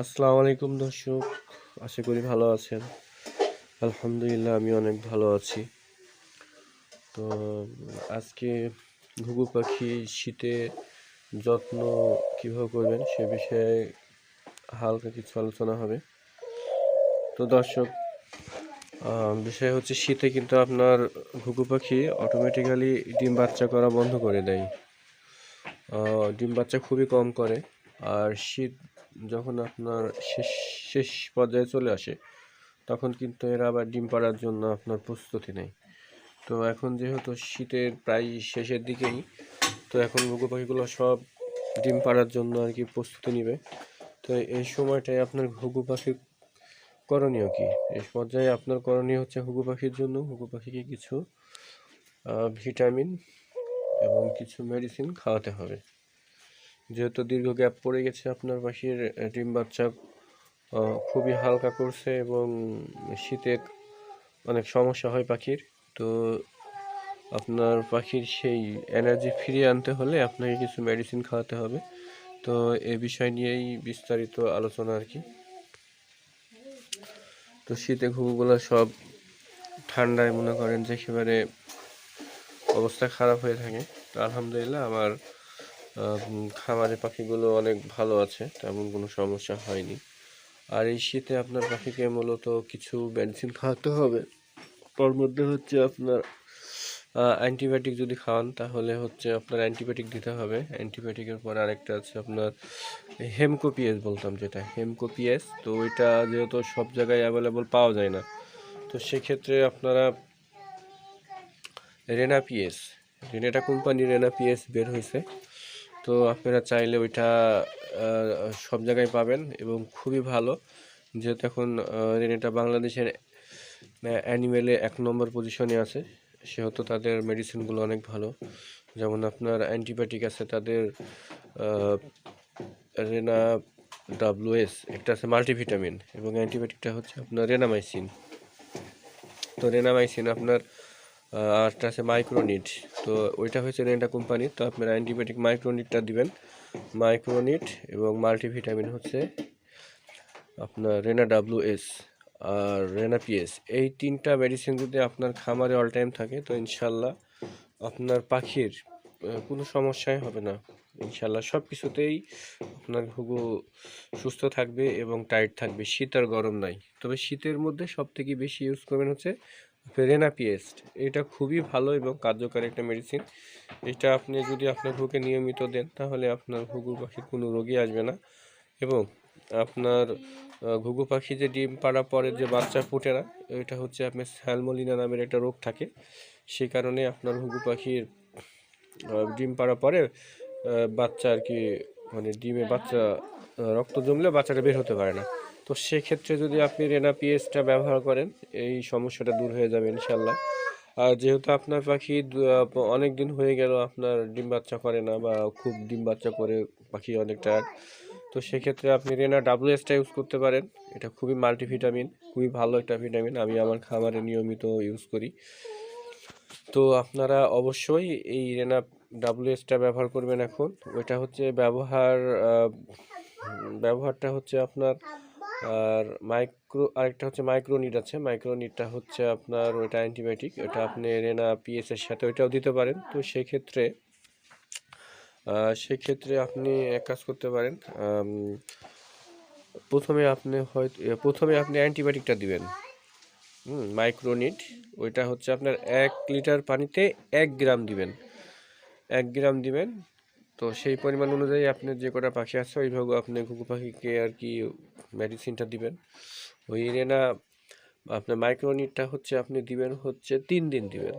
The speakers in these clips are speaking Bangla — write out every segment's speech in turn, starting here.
আসসালামু আলাইকুম দর্শক, আশা করি ভালো আছেন। আলহামদুলিল্লাহ আমি অনেক ভালো আছি। তো আজকে ঘুঘু পাখি শীতে যত্ন কীভাবে করবেন সে বিষয়ে হালকা কিছু আলোচনা হবে। তো দর্শক বিষয় হচ্ছে শীতে কিন্তু আপনার ঘুঘু পাখি অটোমেটিক্যালি ডিম বাচ্চা করা বন্ধ করে দেয়। ডিম বাচ্চা খুবই কম করে। আর শীত যখন আপনার শেষ শেষ পর্যায়ে চলে আসে, তখন কিন্তু এরা আবার ডিম পাড়ার জন্য আপনার প্রস্তুতি নেয়। তো এখন যেহেতু শীতের প্রায় শেষের দিকেই, তো এখন ঘুঘু পাখিগুলো সব ডিম পাড়ার জন্য আর কি প্রস্তুতি নেবে। তো এই সময়টায় আপনার ঘুঘু পাখির করণীয় কি? এই পর্যায়ে আপনার করণীয় হচ্ছে ঘুঘু পাখির জন্য ঘুঘু পাখিকে কিছু ভিটামিন এবং কিছু মেডিসিন খাওয়াতে হবে। যেহেতু দীর্ঘ গ্যাপ পড়ে গেছে আপনার পাখির ডিম বাচ্চা খুবই হালকা করছে এবং শীতে অনেক সমস্যা হয় পাখির। তো আপনার পাখির সেই এনার্জি ফিরিয়ে আনতে হলে আপনাকে কিছু মেডিসিন খাওয়াতে হবে। তো এ বিষয় নিয়েই বিস্তারিত আলোচনা আর কি। তো শীতে ঘুঘুগুলো সব ঠান্ডায় মনে করেন যে একেবারে অবস্থা খারাপ হয়ে থাকে। তো আলহামদুলিল্লাহ আমার খামারে পাখিগুলো অনেক ভালো আছে, তেমন কোনো সমস্যা হয়নি। আর এই শীতে আপনার পাখিকে মূলত কিছু মেডিসিন খাওয়াতে হবে। তার মধ্যে হচ্ছে আপনার অ্যান্টিবায়োটিক যদি খাওয়ান, তাহলে হচ্ছে আপনার অ্যান্টিবায়োটিক দিতে হবে। অ্যান্টিবায়োটিকের পর আরেকটা আছে আপনার হেমকোপিএস বলতাম যেটা হেমকোপিএস তো ওইটা যেহেতু সব জায়গায় অ্যাভেলেবল পাওয়া যায় না, তো সেক্ষেত্রে আপনারা রেনাপিএস রেনাটা কোম্পানির রেনা পিএস বের হয়েছে। তো আপনারা চাইলে ওইটা সব জায়গায় পাবেন এবং খুবই ভালো। যেহেতু এখন রেনাটা বাংলাদেশের অ্যানিমেলে এক নম্বর পজিশনে আছে। সেহেতু তাদের মেডিসিনগুলো অনেক ভালো। যেমন আপনার অ্যান্টিবায়োটিক আছে, তাদের রেনা ডাব্লুএস একটা আছে মাল্টিভিটামিন এবং অ্যান্টিবায়োটিকটা হচ্ছে আপনার রেনামাইসিন। তো রেনামাইসিন আপনার আরটা আছে মাইক্রোনিট তো ওইটা হচ্ছে রেন্টা কোম্পানি তো আপনার অ্যান্টিবায়োটিক মাইক্রোনিটটা দিবেন। মাইক্রোনিট এবং মাল্টিভিটামিন হচ্ছে আপনার রেনা ডাব্লু এস আর রেনা পিএস এই তিনটা মেডিসিন যদি আপনার খামারে অল টাইম থাকে, তো ইনশাল্লাহ আপনার পাখির কোনো সমস্যাই হবে না। ইনশাল্লাহ সব কিছুতেই আপনার ঘুঘু সুস্থ থাকবে এবং টাইট থাকবে। শীত আর গরম নাই। তবে শীতের মধ্যে সব থেকে বেশি ইউজ করবেন হচ্ছে রেনা পিএস্ট এটা খুবই ভালো এবং কার্যকারী একটা মেডিসিন এটা আপনি যদি আপনার ঘুকে নিয়মিত দেন, তাহলে আপনার ঘুঘু পাখির কোনো রোগী আসবে না। এবং আপনার ঘুঘু পাখি যে ডিম পাড়া পরে যে বাচ্চা ফুটে না, এটা হচ্ছে আপনার স্যালমোলিনা নামের একটা রোগ থাকে। সেই কারণে আপনার ঘুঘু পাখির ডিম পাড়া পরে বাচ্চা আর কি মানে ডিমে বাচ্চা রক্ত জমলে বাচ্চাটা বের হতে পারে না। তো সেক্ষেত্রে যদি আপনি রেনা পিএসটা ব্যবহার করেন, এই সমস্যাটা দূর হয়ে যাবে ইনশাল্লাহ আর যেহেতু আপনার পাখি অনেক দিন হয়ে গেল আপনার ডিম বাচ্চা করে না বা খুব ডিম বাচ্চা করে পাখি অনেক টায়ার্ড তো সেক্ষেত্রে আপনি রেনা ডাব্লিউএসটা ইউজ করতে পারেন। এটা খুবই মাল্টিভিটামিন খুবই ভালো একটা ভিটামিন আমি আমার খামারে নিয়মিত ইউজ করি। তো আপনারা অবশ্যই এই রেনা ডাব্লিউএসটা ব্যবহার করবেন এখন। ওইটা হচ্ছে ব্যবহার ব্যবহারটা হচ্ছে আপনার আর মাইক্রো আরেকটা হচ্ছে মাইক্রোনিট আছে। মাইক্রোনিটটা হচ্ছে আপনার ওইটা অ্যান্টিবায়োটিক ওটা আপনি রেনা পিএসের সাথে ওইটাও দিতে পারেন। তো সেক্ষেত্রে সেক্ষেত্রে আপনি এক কাজ করতে পারেন প্রথমে আপনি হয়তো প্রথমে আপনি অ্যান্টিবায়োটিকটা দিবেন। হুম মাইক্রোনিট ওইটা হচ্ছে আপনার এক লিটার পানিতে এক গ্রাম দিবেন। এক গ্রাম দিবেন তো সেই পরিমাণ অনুযায়ী আপনার যে কটা পাখি আছে, ওইভাবে আপনি ঘুঘু পাখিকে আর কি মেডিসিনটা দিবেন। ওই রেনা আপনার মাইক্রোনিটটা হচ্ছে আপনি দিবেন হচ্ছে তিন দিন দিবেন।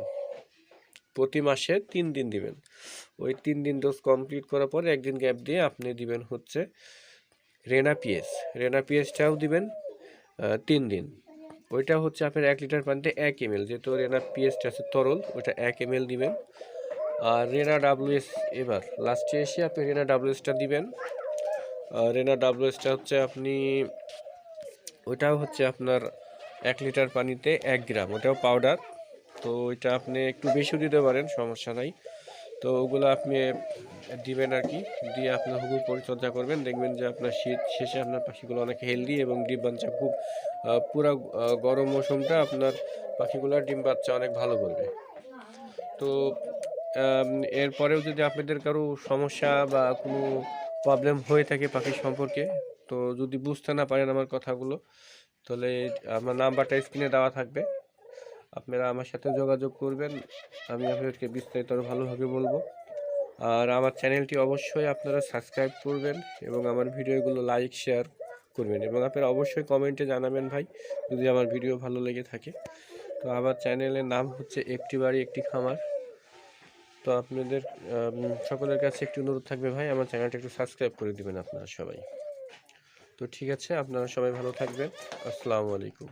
প্রতি মাসে তিন দিন দিবেন। ওই তিন দিন ডোজ কমপ্লিট করার পরে একদিন গ্যাপ দিয়ে আপনি দিবেন হচ্ছে রেনা পিএস রেনা পিএসটাও দিবেন তিন দিন। ওইটা হচ্ছে আপনার এক লিটার পানিতে এক এম এল যেহেতু রেনা পিএসটা আছে তরল, ওইটা এক এম এল দিবেন। আর রেনা ডাব্লিউএস এবার লাস্টে এসে আপনি রেনা ডাব্লিউএসটা দিবেন। রেনা ডাব্লিউএসটা হচ্ছে আপনি, ওইটাও হচ্ছে আপনার এক লিটার পানিতে এক গ্রাম, ওটাও পাউডার তো ওইটা আপনি একটু বেশি দিতে পারেন, সমস্যা নাই। তো ওগুলো আপনি দিবেন আর কি, দিয়ে আপনার হুকুম পরিচর্যা করবেন। দেখবেন যে আপনার শীত শেষে আপনার পাখিগুলো অনেক হেলদি এবং ডিম বাচ্চা খুব পুরা গরম মৌসুমটা আপনার পাখিগুলোর ডিম বাচ্চা অনেক ভালো করবে। তো এরপরেও যদি আপনাদের কারও সমস্যা বা কোনো প্রবলেম হয়ে থাকে পাখি সম্পর্কে, তো যদি বুঝতে না পারেন আমার কথাগুলো, তাহলে আমার নাম্বারটা স্ক্রিনে দেওয়া থাকবে। আপনারা আমার সাথে যোগাযোগ করবেন, আমি আপনাদেরকে বিস্তারিত আরও ভালোভাবে বলব। আর আমার চ্যানেলটি অবশ্যই আপনারা সাবস্ক্রাইব করবেন এবং আমার ভিডিওগুলো লাইক শেয়ার করবেন। এবং আপনারা অবশ্যই কমেন্টে জানাবেন ভাই, যদি আমার ভিডিও ভালো লেগে থাকে। তো আমার চ্যানেলের নাম হচ্ছে একটি বাড়ি, একটি খামার। তো আপনাদের সকলের কাছে একটু অনুরোধ থাকবে ভাই, আমার চ্যানেলটা একটু সাবস্ক্রাইব করে দিবেন আপনারা সবাই। তো ঠিক আছে, আপনারা সবাই ভালো থাকবেন। আসসালামু আলাইকুম।